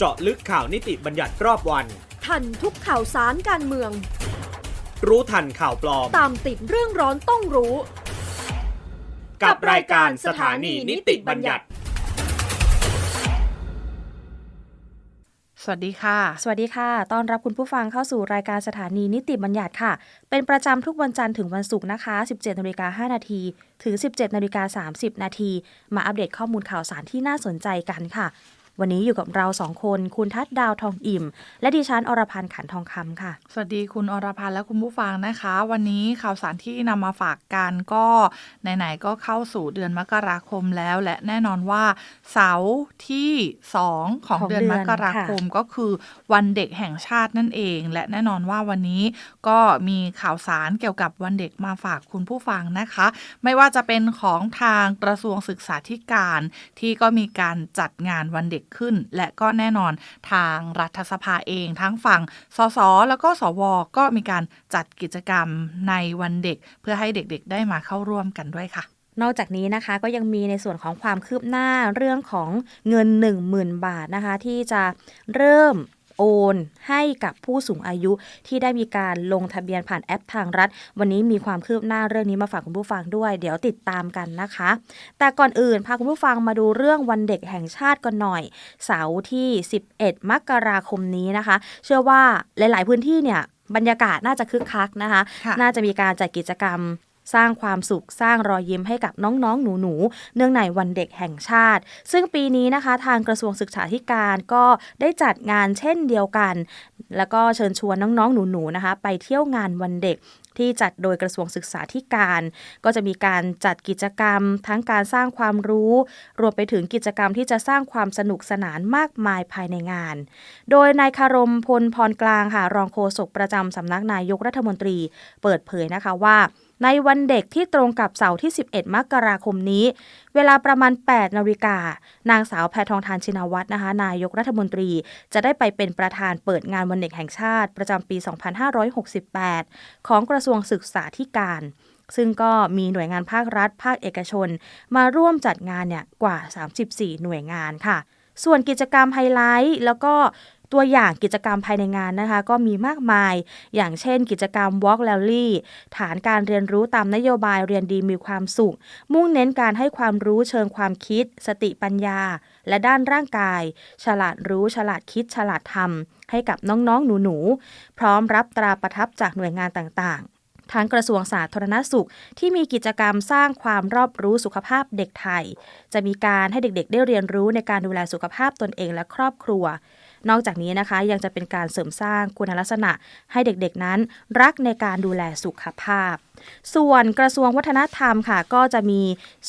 เจาะลึกข่าวนิติบัญญัติรอบวัน ทันทุกข่าวสารการเมือง รู้ทันข่าวปลอม ตามติดเรื่องร้อนต้องรู้ กับรายการสถานีนิติบัญญัติ สวัสดีค่ะ สวัสดีค่ะ ต้อนรับคุณผู้ฟังเข้าสู่รายการสถานีนิติบัญญัติค่ะ เป็นประจำทุกวันจันทร์ถึงวันศุกร์นะคะ 17นาฬิกา5นาทีถึง 17นาฬิกา30 นาที มาอัปเดตข้อมูลข่าวสารที่น่าสนใจกันค่ะ วันนี้อยู่กับเราสองคน คุณทัศน์ดาวทองอิ่ม และดิฉันอรพันธ์ขันทองคำค่ะ สวัสดีคุณอรพันธ์และคุณผู้ฟังนะคะ วันนี้ข่าวสารที่นำมาฝากกันก็ไหนๆก็เข้าสู่เดือนมกราคมแล้ว และแน่นอนว่า เสาร์ที่ 2 ของของเดือนเดือนมกราคมก็คือวันเด็กแห่งชาตินั่นเอง และแน่นอนว่าวันนี้ก็มีข่าวสารเกี่ยวกับวันเด็กมาฝากคุณผู้ฟังนะคะ ไม่ว่าจะเป็นของทางกระทรวงศึกษาธิการที่ก็มีการจัดงานวันเด็กขึ้น และก็แน่นอนทางรัฐสภาเองทั้งฝั่งสสแล้วก็สวก็มีการจัดกิจกรรมในวันเด็ก เพื่อให้เด็กๆ ได้มาเข้าร่วมกันด้วยค่ะนอกจากนี้นะคะก็ยังมีในส่วนของความคืบหน้าเรื่องของเงิน 10,000 บาทนะคะ ที่จะเริ่ม โอนให้กับผู้สูงอายุที่ได้มีการลงทะเบียนผ่านแอปทางรัฐ วันนี้มีความคืบหน้าเรื่องนี้มาฝากคุณผู้ฟังด้วย เดี๋ยวติดตามกันนะคะ แต่ก่อนอื่นพาคุณผู้ฟังมาดูเรื่องวันเด็กแห่งชาติกันหน่อย เสาร์ที่ 11 มกราคมนี้นะคะ เชื่อว่าหลาย ๆ พื้นที่เนี่ยบรรยากาศน่าจะคึกคักนะคะค่ะน่าจะมีการจัดกิจกรรม สร้างความสุขสร้างรอยยิ้มให้กับน้องๆ หนูๆ เนื่องในวันเด็กแห่งชาติ ซึ่งปีนี้นะคะทางกระทรวงศึกษาธิการก็ได้จัดงานเช่นเดียวกัน แล้วก็เชิญชวนน้องๆ หนูๆ นะคะ ไปเที่ยวงานวันเด็กที่จัดโดยกระทรวงศึกษาธิการ ก็จะมีการจัดกิจกรรม ทั้งการสร้างความรู้ รวมไปถึงกิจกรรมที่จะสร้างความสนุกสนานมากมายภายในงาน โดยนายคารมพลพรกลางค่ะรองโฆษกประจำสำนักนายกรัฐมนตรี เปิดเผยนะคะว่า ในวันเด็กที่ตรงกับเสาร์ที่ 11 มกราคมนี้ เวลาประมาณ 8 นาฬิกา นางสาวแพทองทานชินวัตรนะคะ นายกรัฐมนตรี จะได้ไปเป็นประธานเปิดงานวันเด็กแห่งชาติ ประจำปี 2568 ของกระทรวงศึกษาธิการซึ่งก็มีหน่วยงานภาครัฐ ภาคเอกชน มาร่วมจัดงานเนี่ยกว่า 34 หน่วยงานค่ะ ส่วนกิจกรรมไฮไลท์ แล้วก็ ตัวอย่างกิจกรรมภายในงานนะคะก็มีมากมาย อย่างเช่น กิจกรรม Walk Rally ฐานการเรียนรู้ตามนโยบายเรียนดีมีความสุข มุ่งเน้นการให้ความรู้เชิงความคิด สติปัญญา และด้านร่างกาย ฉลาดรู้ฉลาดคิดฉลาดทำให้กับน้องๆ หนูๆ พร้อมรับตราประทับจากหน่วยงานต่างๆทั้งกระทรวงสาธารณสุข ที่มีกิจกรรมสร้างความรอบรู้สุขภาพเด็กไทย จะมีการให้เด็กๆ ได้เรียนรู้ในการดูแลสุขภาพตนเองและครอบครัว นอกจากนี้นะคะยังจะเป็นการเสริมสร้างคุณลักษณะให้เด็กๆนั้น รักในการดูแลสุขภาพ ส่วนกระทรวงวัฒนธรรมค่ะ ก็จะมี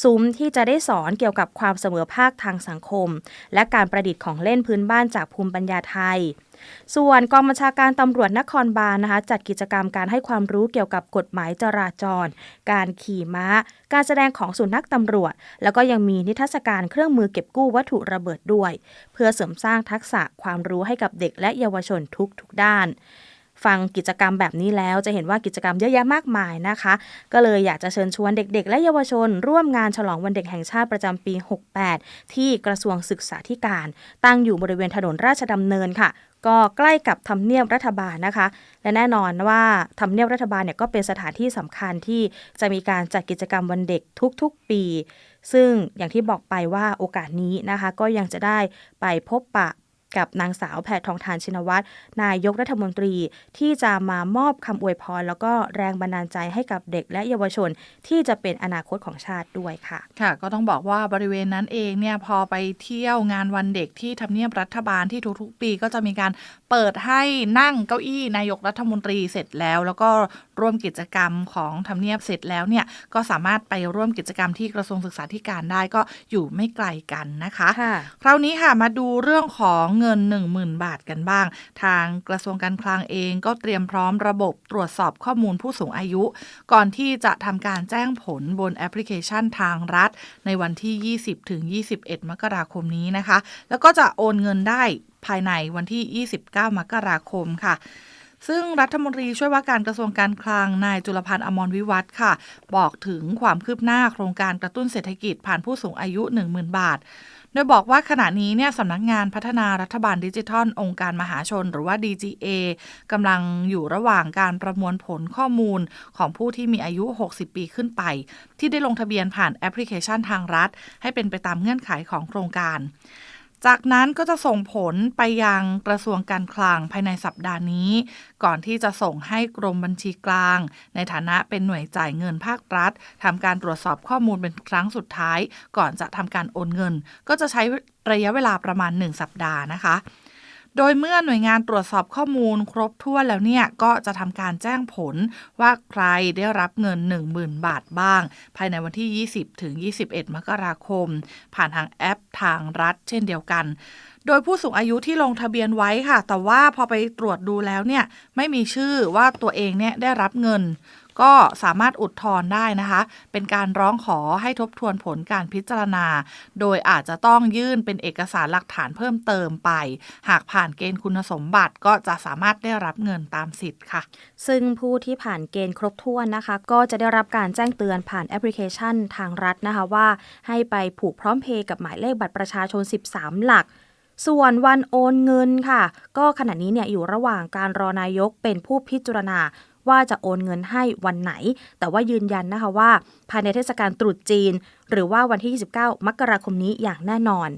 ซุ้มที่จะได้สอนเกี่ยวกับความเสมอภาคทางสังคม และการประดิษฐ์ของเล่นพื้นบ้านจากภูมิปัญญาไทย ส่วนกองบัญชาการตำรวจนครบาลนะคะ จัดกิจกรรมการให้ความรู้เกี่ยวกับกฎหมายจราจร การขี่ม้า การแสดงของสุนัขตำรวจ แล้วก็ยังมีนิทรรศการเครื่องมือเก็บกู้วัตถุระเบิดด้วย เพื่อเสริมสร้างทักษะความรู้ให้กับเด็กและเยาวชนทุกทุกๆด้าน ฟังกิจกรรมแบบนี้แล้วจะเห็นว่ากิจกรรมเยอะแยะมากมายนะคะ ก็เลยอยากจะเชิญชวนเด็ก ๆ และเยาวชน ร่วมงานฉลองวันเด็กแห่งชาติประจำปี 68 ที่กระทรวงศึกษาธิการ ตั้งอยู่บริเวณถนนราชดำเนินค่ะก็ใกล้กับทำเนียบรัฐบาลนะคะ และแน่นอนว่าทำเนียบรัฐบาลเนี่ยก็เป็นสถานที่สำคัญที่จะมีการจัดกิจกรรมวันเด็กทุกๆปี ซึ่งอย่างที่บอกไปว่าโอกาสนี้นะคะ ก็ยังจะได้ไปพบปะ กับนางสาวแพทองทานชินวัตรนายกรัฐมนตรีที่จะมามอบคำอวยพร แล้วก็แรงบันดาลใจให้กับเด็กและเยาวชน ที่จะเป็นอนาคตของชาติด้วยค่ะ ค่ะ ก็ต้องบอกว่าบริเวณนั้นเองเนี่ยพอไปเที่ยวงานวันเด็กที่ทำเนียบรัฐบาลที่ทุกๆ ปีก็จะมีการเปิดให้นั่งเก้าอี้นายกรัฐมนตรีเสร็จแล้ว แล้วก็ร่วมกิจกรรมของทำเนียบเสร็จแล้วเนี่ยก็สามารถไปร่วมกิจกรรมที่กระทรวงศึกษาธิการได้ก็อยู่ไม่ไกลกันนะคะค่ะคราวนี้ค่ะมาดูเรื่องของเงิน 10,000 บาทกันบ้าง ทางกระทรวงการคลังเองก็เตรียมพร้อมระบบตรวจสอบข้อมูลผู้สูงอายุ ก่อนที่จะทำการแจ้งผลบนแอปพลิเคชันทางรัฐ ในวันที่ 20 ถึง 21 มกราคมนี้นะคะ แล้วก็จะโอนเงินได้ภายในวันที่ 29 มกราคมค่ะ ซึ่งรัฐมนตรีช่วยว่าการกระทรวงการคลังนายจุลพันธ์อมรวิวัฒน์ค่ะ บอกถึงความคืบหน้าโครงการกระตุ้นเศรษฐกิจผ่านผู้สูงอายุ 10,000 บาท โดยบอกว่าขณะนี้เนี่ยสำนักงานพัฒนารัฐบาลดิจิทัล องค์การมหาชน หรือว่า DGA กำลังอยู่ระหว่างการประมวลผลข้อมูลของผู้ที่มีอายุ 60 ปีขึ้นไป ที่ได้ลงทะเบียนผ่านแอปพลิเคชันทางรัฐ ให้เป็นไปตามเงื่อนไขของโครงการ จากนั้นก็จะส่งผลไปยังกระทรวงการคลังภายในสัปดาห์นี้ ก่อนที่จะส่งให้กรมบัญชีกลาง ในฐานะเป็นหน่วยจ่ายเงินภาครัฐทำการตรวจสอบข้อมูลเป็นครั้งสุดท้าย ก่อนจะทำการโอนเงิน ก็จะใช้ระยะเวลาประมาณ 1 สัปดาห์นะคะ โดยเมื่อหน่วยงานตรวจสอบข้อมูลครบถ้วนแล้วเนี่ย ก็จะทำการแจ้งผลว่าใครได้รับเงิน 10,000 บาทบ้าง ภายในวันที่ 20 ถึง 21 มกราคม ผ่านทางแอปทางรัฐ เช่นเดียวกันโดยผู้สูงอายุที่ลงทะเบียนไว้ค่ะ แต่ว่าพอไปตรวจดูแล้วเนี่ย ไม่มีชื่อว่าตัวเองเนี่ยได้รับเงิน ก็สามารถอุทธรณ์ได้นะคะ เป็นการร้องขอให้ทบทวนผลการพิจารณา โดยอาจจะต้องยื่นเป็นเอกสารหลักฐานเพิ่มเติมไป หากผ่านเกณฑ์คุณสมบัติก็จะสามารถได้รับเงินตามสิทธิ์ค่ะ ซึ่งผู้ที่ผ่านเกณฑ์ครบถ้วนนะคะ ก็จะได้รับการแจ้งเตือนผ่านแอปพลิเคชันทางรัฐนะคะว่าให้ไปผูกพร้อมเพย์กับหมายเลขบัตรประชาชน 13 หลักส่วนวันโอนเงินค่ะ ก็ขณะนี้เนี่ยอยู่ระหว่างการรอนายกเป็นผู้พิจารณา ว่าจะโอนเงินให้วันไหน แต่ว่ายืนยันนะคะว่า ภายในเทศกาลตรุษจีน หรือว่าวันที่ 29 มกราคมนี้อย่างแน่นอน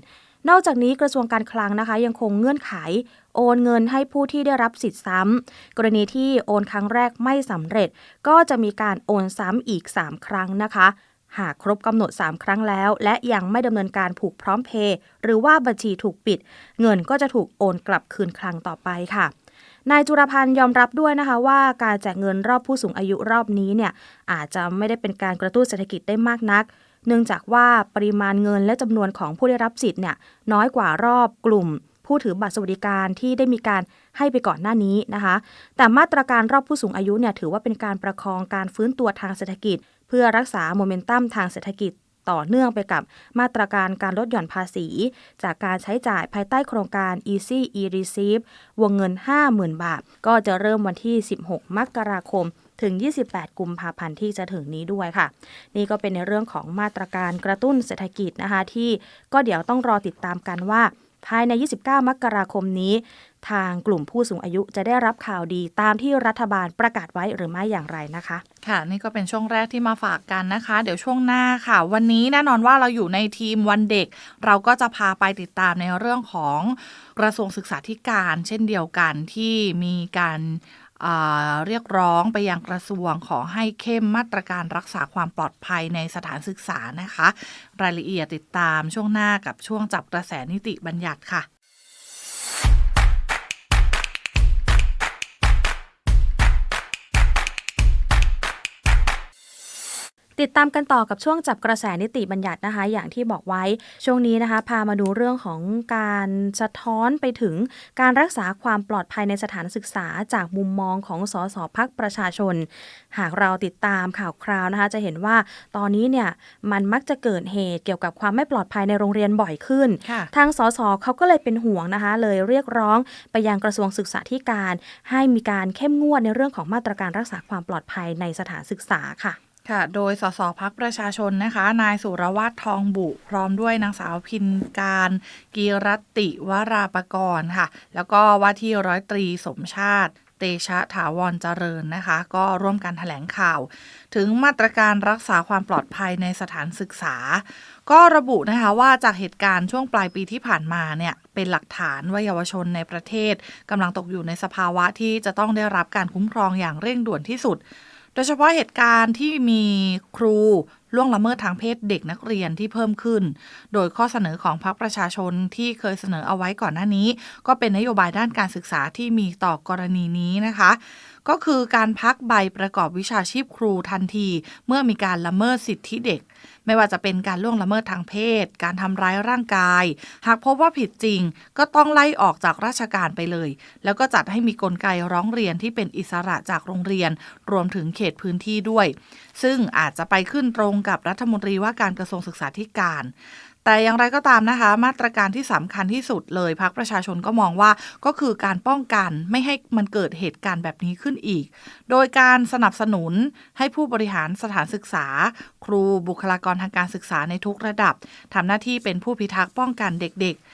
นอกจากนี้กระทรวงการคลังนะคะ ยังคงเงื่อนไข โอนเงินให้ผู้ที่ได้รับสิทธิ์ซ้ำกรณีที่โอนครั้งแรกไม่สำเร็จ ก็จะมีการโอนซ้ำอีก 3 ครั้งนะคะหากครบกำหนด 3 ครั้งแล้ว และยังไม่ดำเนินการผูกพร้อมเพย์หรือว่าบัญชีถูกปิด เงินก็จะถูกโอนกลับคืนคลังต่อไปค่ะ นายจุรพันธ์ยอมรับด้วยนะคะว่าการแจกเงินรอบผู้สูงอายุรอบนี้เนี่ยอาจจะไม่ได้เป็นการกระตุ้นเศรษฐกิจได้มากนัก เนื่องจากว่าปริมาณเงินและจำนวนของผู้ได้รับสิทธิ์เนี่ยน้อยกว่ารอบกลุ่มผู้ถือบัตรสวัสดิการที่ได้มีการให้ไปก่อนหน้านี้นะคะ แต่มาตรการรอบผู้สูงอายุเนี่ยถือว่าเป็นการประคองการฟื้นตัวทางเศรษฐกิจ เพื่อรักษาโมเมนตัมทางเศรษฐกิจ ต่อเนื่องไปกับมาตรการการลดหย่อนภาษี จากการใช้จ่ายภายใต้โครงการ Easy e-receive วงเงิน 50,000 บาท ก็จะเริ่มวันที่ 16 มกราคมถึง 28 กุมภาพันธ์ที่จะถึงนี้ด้วยค่ะ นี่ก็เป็นในเรื่องของมาตรการกระตุ้นเศรษฐกิจนะคะที่ก็เดี๋ยวต้องรอติดตามกันว่า ภายใน 29 มกราคมนี้ ทางกลุ่มผู้สูงอายุจะได้รับข่าวดีตามที่รัฐบาลประกาศไว้หรือไม่อย่างไรนะคะ ค่ะ นี่ก็เป็นช่วงแรกที่มาฝากกันนะคะ เดี๋ยวช่วงหน้าค่ะ วันนี้แน่นอนว่าเราอยู่ในทีมวันเด็ก เราก็จะพาไปติดตามในเรื่องของกระทรวงศึกษาธิการ เช่นเดียวกันที่มีการ เรียกร้องไปยังกระทรวงขอให้เข้มมาตรการรักษาความปลอดภัยในสถานศึกษานะคะ รายละเอียดติดตามช่วงหน้ากับช่วงจับกระแสนิติบัญญัติค่ะ ติดตามกันต่อกับช่วงจับกระแสนิติบัญญัตินะคะ อย่างที่บอกไว้ช่วงนี้นะคะ พามาดูเรื่องของการสะท้อนไปถึงการรักษาความปลอดภัยในสถานศึกษาจากมุมมองของสสพักประชาชน หากเราติดตามข่าวคราวนะคะ จะเห็นว่าตอนนี้เนี่ยมันมักจะเกิดเหตุเกี่ยวกับความไม่ปลอดภัยในโรงเรียนบ่อยขึ้นค่ะทางสสเขาก็เลยเป็นห่วงนะคะ เลยเรียกร้องไปยังกระทรวงศึกษาธิการ ให้มีการเข้มงวดในเรื่องของมาตรการรักษาความปลอดภัยในสถานศึกษาค่ะ ค่ะ โดยสสพักประชาชนนะคะ นายสุรวัตรทองบุ พร้อมด้วยนางสาวพินการ กีรติวราปกรณ์ค่ะ แล้วก็ว่าที่ร้อยตรีสมชาติ เตชะถาวรเจริญนะคะ ก็ร่วมกันแถลงข่าว ถึงมาตรการรักษาความปลอดภัยในสถานศึกษา ก็ระบุนะคะว่าจากเหตุการณ์ช่วงปลายปีที่ผ่านมาเนี่ยเป็นหลักฐานว่าเยาวชนในประเทศกำลังตกอยู่ในสภาวะที่จะต้องได้รับการคุ้มครองอย่างเร่งด่วนที่สุด โดยเฉพาะเหตุการณ์ที่มีครูล่วงละเมิดทางเพศเด็กนักเรียนที่เพิ่มขึ้น โดยข้อเสนอของพรรคประชาชนที่เคยเสนอเอาไว้ก่อนหน้านี้ ก็เป็นนโยบายด้านการศึกษาที่มีต่อกรณีนี้นะคะ ก็คือการพักใบประกอบวิชาชีพครูทันที เมื่อมีการละเมิดสิทธิเด็ก ไม่ว่าจะเป็นการล่วงละเมิดทางเพศ การทำร้ายร่างกาย หากพบว่าผิดจริง ก็ต้องไล่ออกจากราชการไปเลย แล้วก็จัดให้มีกลไกร้องเรียนที่เป็นอิสระจากโรงเรียน รวมถึงเขตพื้นที่ด้วย ซึ่งอาจจะไปขึ้นตรงกับรัฐมนตรีว่าการกระทรวงศึกษาธิการแต่อย่างไรก็ตามนะคะ มาตรการที่สำคัญที่สุดเลยพักประชาชนก็มองว่าก็คือการป้องกันไม่ให้มันเกิดเหตุการณ์แบบนี้ขึ้นอีก โดยการสนับสนุนให้ผู้บริหารสถานศึกษา ครูบุคลากรทางการศึกษาในทุกระดับทำหน้าที่เป็นผู้พิทักษ์ป้องกันเด็กๆ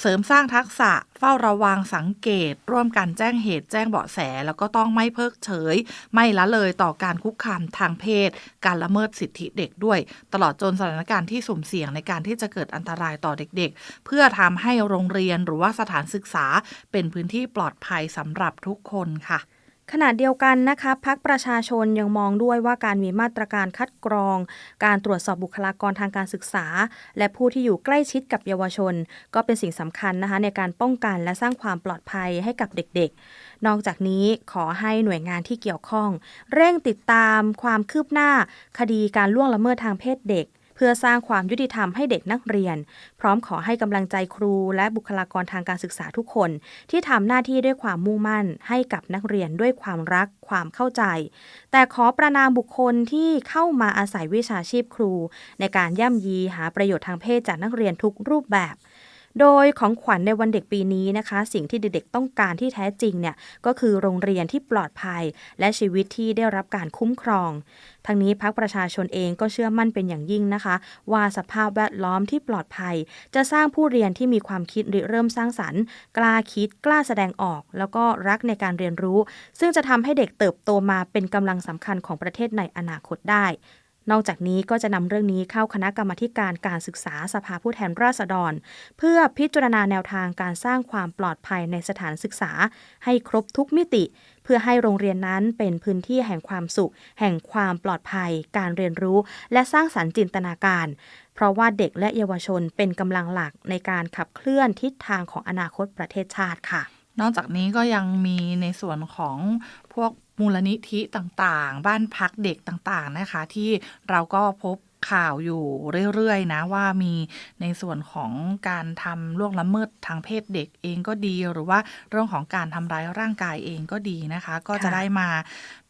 เสริมสร้างทักษะเฝ้าระวังสังเกต ร่วมกันแจ้งเหตุแจ้งเบาะแส แล้วก็ต้องไม่เพิกเฉย ไม่ละเลยต่อการคุกคามทางเพศ การละเมิดสิทธิเด็กด้วย ตลอดจนสถานการณ์ที่สุ่มเสี่ยงในการที่จะเกิดอันตรายต่อเด็กๆ เพื่อทำให้โรงเรียนหรือว่าสถานศึกษาเป็นพื้นที่ปลอดภัยสำหรับทุกคนค่ะ ขณะเดียวกันนะคะพักประชาชนยังมองด้วยว่าการมีมาตรการคัดกรอง การตรวจสอบบุคลากรทางการศึกษา และผู้ที่อยู่ใกล้ชิดกับเยาวชน ก็เป็นสิ่งสำคัญนะคะในการป้องกันและสร้างความปลอดภัยให้กับเด็กๆ นอกจากนี้ขอให้หน่วยงานที่เกี่ยวข้อง เร่งติดตามความคืบหน้า คดีการล่วงละเมิดทางเพศเด็ก เพื่อสร้างความยุติธรรมให้เด็กนักเรียน พร้อมขอให้กำลังใจครูและบุคลากรทางการศึกษาทุกคน ที่ทำหน้าที่ด้วยความมุ่งมั่น ให้กับนักเรียนด้วยความรักความเข้าใจ แต่ขอประนามบุคคลที่เข้ามาอาศัยวิชาชีพครู ในการย่ำยีหาประโยชน์ทางเพศจากนักเรียนทุกรูปแบบ โดยของขวัญในวันเด็กปีนี้นะคะ สิ่งที่เด็กๆต้องการที่แท้จริงเนี่ยก็คือโรงเรียนที่ปลอดภัย และชีวิตที่ได้รับการคุ้มครองทั้งนี้พักประชาชนเองก็เชื่อมั่นเป็นอย่างยิ่งนะคะ ว่าสภาพแวดล้อมที่ปลอดภัย จะสร้างผู้เรียนที่มีความคิดริเริ่มสร้างสรรค์ กล้าคิดกล้าแสดงออก แล้วก็รักในการเรียนรู้ ซึ่งจะทำให้เด็กเติบโตมาเป็นกำลังสำคัญของประเทศในอนาคตได้ นอกจากนี้ก็จะนำเรื่องนี้เข้าคณะกรรมาการการศึกษาสภาผู้แทนราษฎร เพื่อพิจารณาแนวทางการสร้างความปลอดภัยในสถานศึกษา ให้ครบทุกมิติ เพื่อให้โรงเรียนนั้นเป็นพื้นที่แห่งความสุข แห่งความปลอดภัย การเรียนรู้ และสร้างสรรค์จินตนาการ เพราะว่าเด็กและเยาวชนเป็นกำลังหลักในการขับเคลื่อนทิศทางของอนาคตประเทศชาติค่ะ นอกจากนี้ก็ยังมีในส่วนของพวกมูลนิธิต่างๆ บ้านพักเด็กต่างๆนะคะ ที่เราก็พบข่าวอยู่เรื่อยๆนะว่ามีในส่วนของการทำล่วงละเมิดทางเพศเด็กเองก็ดี หรือว่าเรื่องของการทำร้ายร่างกายเองก็ดีนะคะ ก็จะได้มา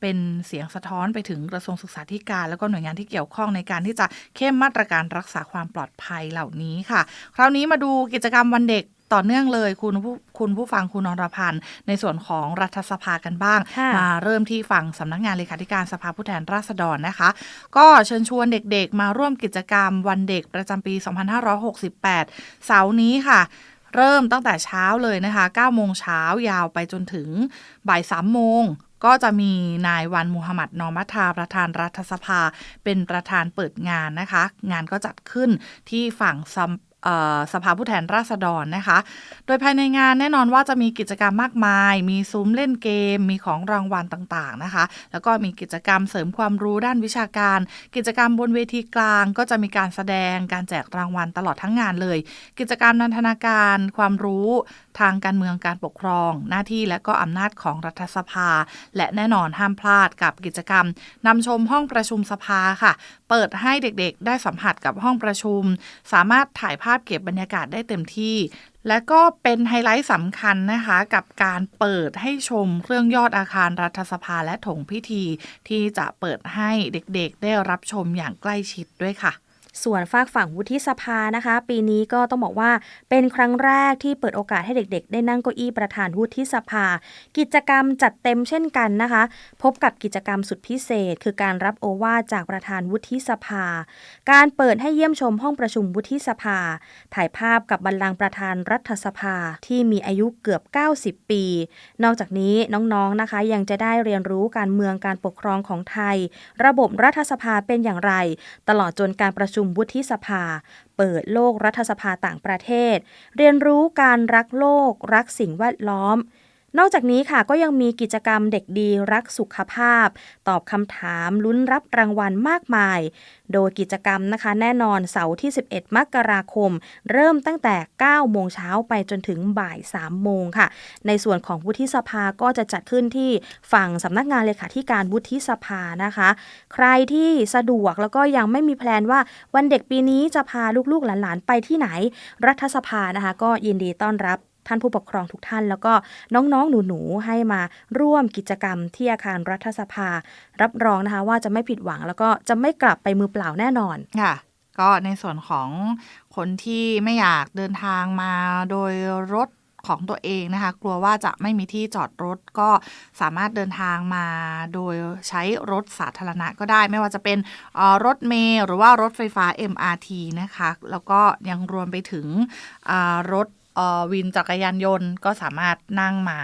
เป็นเสียงสะท้อนไปถึงกระทรวงศึกษาธิการ แล้วก็หน่วยงานที่เกี่ยวข้องในการที่จะเข้มมาตรการรักษาความปลอดภัยเหล่านี้ค่ะ คราวนี้มาดูกิจกรรมวันเด็ก ต่อเนื่องเลยคุณผู้คุณผู้ฟังคุณนรพันธ์ ในส่วนของรัฐสภากันบ้างค่ะมาเริ่มที่ฝั่งสำนักงานเลขาธิการสภาผู้แทนราษฎรนะคะ ก็เชิญชวนเด็กๆ มาร่วมกิจกรรมวันเด็กประจำปี 2568 เสาร์นี้ค่ะเริ่มตั้งแต่เช้าเลยนะคะ 9 โมงเช้ายาวไปจนถึงบ่าย 3 โมง ก็จะมีนายวันมูฮัมหมัดนอมัทาประธานรัฐสภา เป็นประธานเปิดงานนะคะ งานก็จัดขึ้นที่ฝั่งซัมเอ่อ สภาผู้แทนราษฎรนะคะ โดยภายในงานแน่นอนว่าจะมีกิจกรรมมากมาย มีซุ้มเล่นเกม มีของรางวัลต่างๆนะคะ แล้วก็มีกิจกรรมเสริมความรู้ด้านวิชาการ กิจกรรมบนเวทีกลาง ก็จะมีการแสดง การแจกรางวัลตลอดทั้งงานเลย กิจกรรมนันทนาการ ความรู้ ทางการเมืองการปกครอง หน้าที่และก็อำนาจของรัฐสภา และแน่นอนห้ามพลาดกับกิจกรรมนำชมห้องประชุมสภาค่ะ เปิดให้เด็กๆ ได้สัมผัสกับห้องประชุม สามารถถ่ายภาพเก็บบรรยากาศได้เต็มที่และก็เป็นไฮไลท์สำคัญนะคะกับการเปิดให้ชมเครื่องยอดอาคารรัฐสภาและถงพิธี ที่จะเปิดให้เด็กๆ ได้รับชมอย่างใกล้ชิดด้วยค่ะ ส่วนฝากฝั่งวุฒิสภานะคะ ปีนี้ก็ต้องบอกว่าเป็นครั้งแรกที่เปิดโอกาสให้เด็กๆ ได้นั่งเก้าอี้ประธานวุฒิสภา กิจกรรมจัดเต็มเช่นกันนะคะ พบกับกิจกรรมสุดพิเศษ คือการรับโอวาจากประธานวุฒิสภา การเปิดให้เยี่ยมชมห้องประชุมวุฒิสภา ถ่ายภาพกับบัลลังก์ประธานรัฐสภาที่มีอายุเกือบ 90 ปี นอกจากนี้น้องๆนะคะยังจะได้เรียนรู้การเมืองการปกครองของไทย ระบบรัฐสภาเป็นอย่างไร ตลอดจนการประชุมวุฒิสภา เปิดโลกรัฐสภาต่างประเทศ เรียนรู้การรักโลก รักสิ่งแวดล้อม นอกจากนี้ค่ะก็ยังมีกิจกรรมเด็กดีรักสุขภาพ ตอบคำถามลุ้นรับรางวัลมากมาย โดยกิจกรรมนะคะแน่นอนเสาร์ที่ 11 มกราคม เริ่มตั้งแต่ 9 โมงเช้าไปจนถึงบ่าย 3 โมงค่ะ ในส่วนของวุฒิสภาก็จะจัดขึ้นที่ฝั่งสำนักงานเลขาธิการวุฒิสภานะคะ ใครที่สะดวกแล้วก็ยังไม่มีแพลนว่าวันเด็กปีนี้จะพาลูกๆหลานๆไปที่ไหน รัฐสภานะคะ ก็ยินดีต้อนรับ ท่านผู้ปกครองทุกท่าน แล้วก็น้องๆ หนูๆ ให้มาร่วมกิจกรรมที่อาคารรัฐสภา รับรองนะคะว่าจะไม่ผิดหวัง แล้วก็จะไม่กลับไปมือเปล่าแน่นอนค่ะก็ในส่วนของคนที่ไม่อยากเดินทางมาโดยรถของตัวเองนะคะ กลัวว่าจะไม่มีที่จอดรถก็สามารถเดินทางมาโดยใช้รถสาธารณะก็ได้ ไม่ว่าจะเป็นรถเมล์หรือว่ารถไฟฟ้า MRT นะคะ แล้วก็ยังรวมไปถึงรถ วินจักรยานยนต์ก็สามารถนั่งมา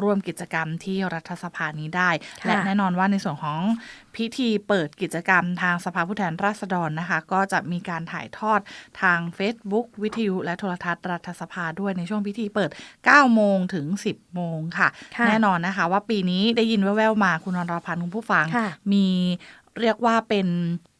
ร่วมกิจกรรมที่รัฐสภานี้ได้ค่ะและแน่นอนว่าในส่วนของพิธีเปิดกิจกรรมทางสภาผู้แทนราษฎรนะคะ ก็จะมีการถ่ายทอดทาง Facebook วิทยุ และโทรทัศน์รัฐสภาด้วยในช่วงพิธีเปิด 9 โมงถึง 10 โมงค่ะค่ะแน่นอนนะคะ ว่าปีนี้ได้ยินแว่วๆมาคุณนรพันธ์คุณผู้ฟังค่ะมีเรียกว่าเป็น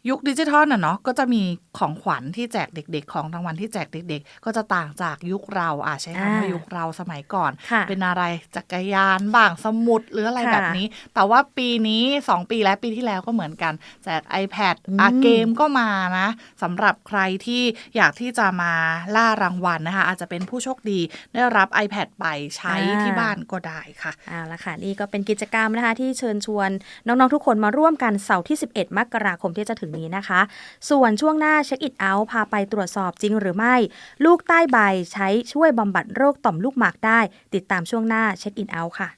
ยุคดิจิทัลน่ะเนาะก็จะมีของขวัญที่แจกเด็ก ๆ ของรางวัลที่แจกเด็ก ๆ ก็จะต่างจากยุคเราอะใช้คำว่าอ่ายุยุคเราสมัยก่อนค่ะเป็นอะไรจักรยานบ้างสมุดหรืออะไรค่ะแบบนี้ แต่ว่าปีนี้ 2 ปีและปีที่แล้วก็เหมือนกัน แจก iPad อืมอาเกมก็มานะสำหรับใครที่อยากที่จะมาล่ารางวัลนะคะ อาจจะเป็นผู้โชคดีได้รับ iPad ไปใช้ที่บ้านก็ได้ค่ะเอาละค่ะนี่ก็เป็นกิจกรรมนะคะที่เชิญชวนน้องๆทุกคนมาร่วมกันเสาร์ที่ 11 มกราคมที่จะถึงนี้นะคะ ส่วนช่วงหน้าเช็คอิ t เอาท์พาไปตรวจสอบจริงหรือไม่ ลูกใต้ใบใช้ช่วยบำบัดโรคต่อมลูกหมากได้ ติดตามช่วงหน้าเช็คอิ t เอาท์ค่ะ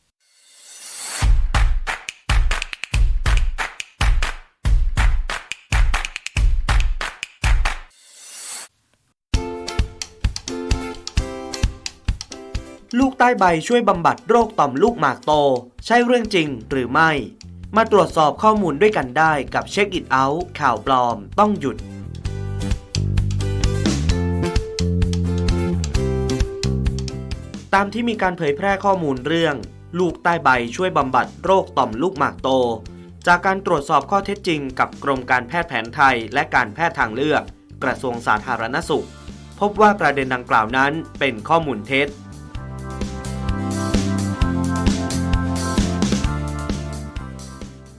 ลูกใต้ใบช่วยบำบัดโรคต่อมลูกหมากโต ใช่เรื่องจริงหรือไม่ มาตรวจสอบข้อมูลด้วยกันได้กับเช็คอิ t เอาท์ข่าวปลอม ต้องหยุดตามที่มีการเผยแพร่ข้อมูลเรื่อง ลูกใต้ใบช่วยบำบัดโรคต่อมลูกหมากโต จากการตรวจสอบข้อเท็จจริงกับกรมการแพทย์แผนไทย และการแพทย์ทางเลือก กระทรวงสาธารณสุข พบว่าประเด็นดังกล่าวนั้นเป็นข้อมูลเท็จ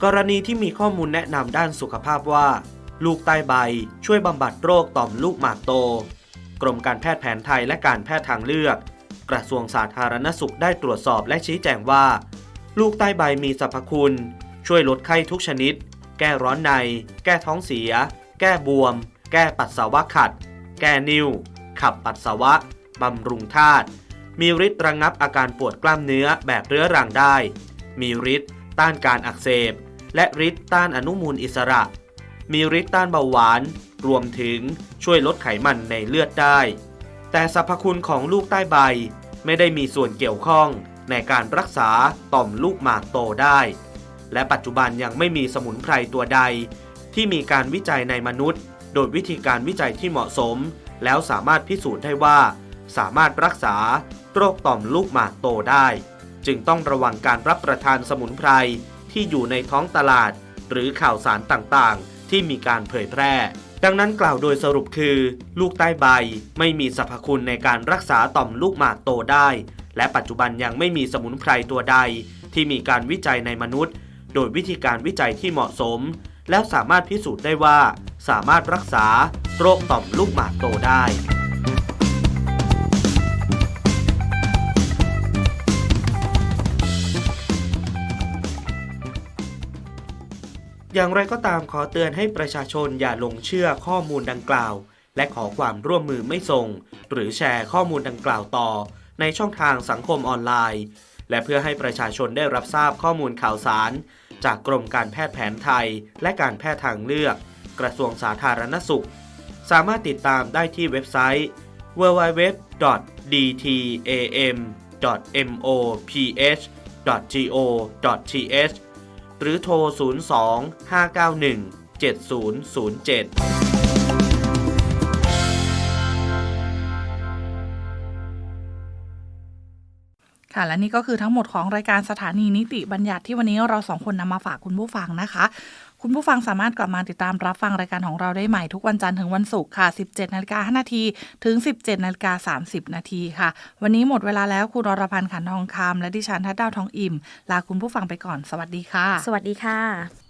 กรณีที่มีข้อมูลแนะนำด้านสุขภาพว่า ลูกใต้ใบช่วยบำบัดโรคต่อมลูกหมากโต กรมการแพทย์แผนไทยและการแพทย์ทางเลือก กระทรวงสาธารณสุขได้ตรวจสอบและชี้แจงว่า ลูกใต้ใบมีสรรพคุณ ช่วยลดไข้ทุกชนิด แก้ร้อนใน แก้ท้องเสีย แก้บวม แก้ปัสสาวะขัด แก้นิ่ว ขับปัสสาวะบำรุงธาตุมีฤทธิ์ระงับอาการปวดกล้ามเนื้อแบบเรื้อรังได้ มีฤทธิ์ต้านการอักเสบ และฤทธิ์ต้านอนุมูลอิสระ มีฤทธิ์ต้านเบาหวาน รวมถึงช่วยลดไขมันในเลือดได้ แต่สรรพคุณของลูกใต้ใบไม่ได้มีส่วนเกี่ยวข้องในการรักษาต่อมลูกหมากโตได้ และปัจจุบันยังไม่มีสมุนไพรตัวใด ที่มีการวิจัยในมนุษย์ โดยวิธีการวิจัยที่เหมาะสม แล้วสามารถพิสูจน์ได้ว่า สามารถรักษาโรคต่อมลูกหมากโตได้ จึงต้องระวังการรับประทานสมุนไพร ที่อยู่ในท้องตลาด หรือข่าวสารต่างๆ ที่มีการเผยแพร่ ดังนั้นกล่าวโดยสรุปคือ ลูกใต้ใบไม่มีสรรพคุณในการรักษาต่อมลูกหมากโตได้ และปัจจุบันยังไม่มีสมุนไพรตัวใด ที่มีการวิจัยในมนุษย์ โดยวิธีการวิจัยที่เหมาะสม แล้วสามารถพิสูจน์ได้ว่า สามารถรักษาโรคต่อมลูกหมากโตได้ อย่างไรก็ตามขอเตือนให้ประชาชนอย่าหลงเชื่อข้อมูลดังกล่าว และขอความร่วมมือไม่ส่ง หรือแชร์ข้อมูลดังกล่าวต่อ ในช่องทางสังคมออนไลน์ และเพื่อให้ประชาชนได้รับทราบข้อมูลข่าวสาร จากกรมการแพทย์แผนไทย และการแพทย์ทางเลือก กระทรวงสาธารณสุข สามารถติดตามได้ที่เว็บไซต์ www.dtam.moph.go.th หรือโทร 02 591 7007ค่ะและนี่ก็คือทั้งหมดของรายการสถานีนิติบัญญัติที่วันนี้เราสองคนนำมาฝากคุณผู้ฟังนะคะ คุณผู้ฟังสามารถกลับมาติดตามรับฟังรายการของเราได้ใหม่ทุกวันจันทร์ถึงวันศุกร์ค่ะ 17นาฬิกา5นาทีถึง 17นาฬิกา30 นาทีค่ะ วันนี้หมดเวลาแล้วคุณอรพันธ์ขันทองคำและดิฉันทัดดาวทองอิ่ม ลาคุณผู้ฟังไปก่อน สวัสดีค่ะ สวัสดีค่ะ